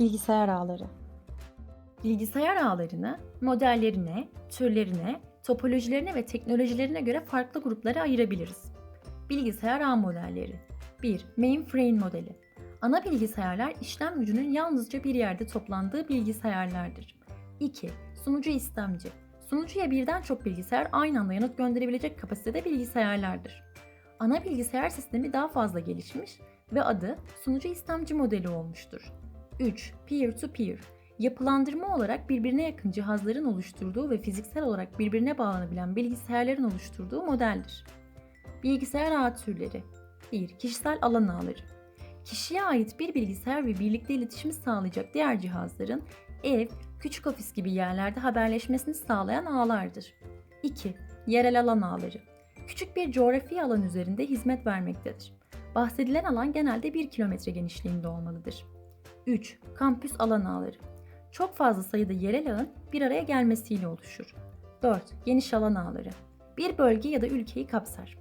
Bilgisayar ağları. Bilgisayar ağlarını modellerine, türlerine, topolojilerine ve teknolojilerine göre farklı gruplara ayırabiliriz. Bilgisayar ağ modelleri 1. Mainframe modeli Ana bilgisayarlar işlem gücünün yalnızca bir yerde toplandığı bilgisayarlardır. 2. Sunucu istemci Sunucuya birden çok bilgisayar aynı anda yanıt gönderebilecek kapasitede bilgisayarlardır. Ana bilgisayar sistemi daha fazla gelişmiş ve adı sunucu istemci modeli olmuştur. 3. Peer-to-peer Yapılandırma olarak birbirine yakın cihazların oluşturduğu ve fiziksel olarak birbirine bağlanabilen bilgisayarların oluşturduğu modeldir. Bilgisayar ağ türleri 1. Kişisel alan ağları Kişiye ait bir bilgisayar ve birlikte iletişimi sağlayacak diğer cihazların ev, küçük ofis gibi yerlerde haberleşmesini sağlayan ağlardır. 2. Yerel alan ağları Küçük bir coğrafi alan üzerinde hizmet vermektedir. Bahsedilen alan genelde 1 kilometre genişliğinde olmalıdır. 3. Kampüs alan ağları çok fazla sayıda yerel ağın bir araya gelmesiyle oluşur. 4. Geniş alan ağları. Bir bölge ya da ülkeyi kapsar.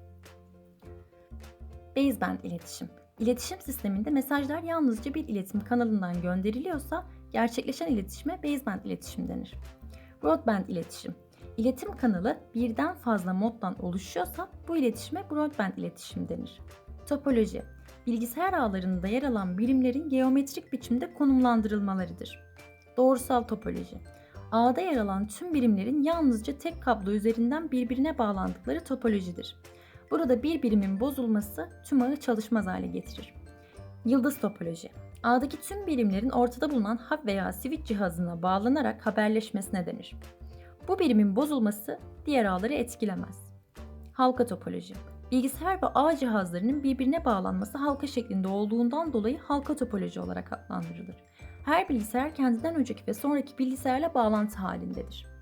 Baseband iletişim. İletişim sisteminde mesajlar yalnızca bir iletim kanalından gönderiliyorsa gerçekleşen iletişime baseband iletişim denir. Broadband iletişim. İletim kanalı birden fazla moddan oluşuyorsa bu iletişime broadband iletişim denir. Topoloji. Bilgisayar ağlarında yer alan birimlerin geometrik biçimde konumlandırılmalarıdır. Doğrusal topoloji. Ağda yer alan tüm birimlerin yalnızca tek kablo üzerinden birbirine bağlandıkları topolojidir. Burada bir birimin bozulması tüm ağı çalışmaz hale getirir. Yıldız topoloji. Ağdaki tüm birimlerin ortada bulunan hub veya switch cihazına bağlanarak haberleşmesine denir. Bu birimin bozulması diğer ağları etkilemez. Halka topoloji. Bilgisayar ve ağ cihazlarının birbirine bağlanması halka şeklinde olduğundan dolayı halka topoloji olarak adlandırılır. Her bilgisayar kendinden önceki ve sonraki bilgisayarla bağlantı halindedir.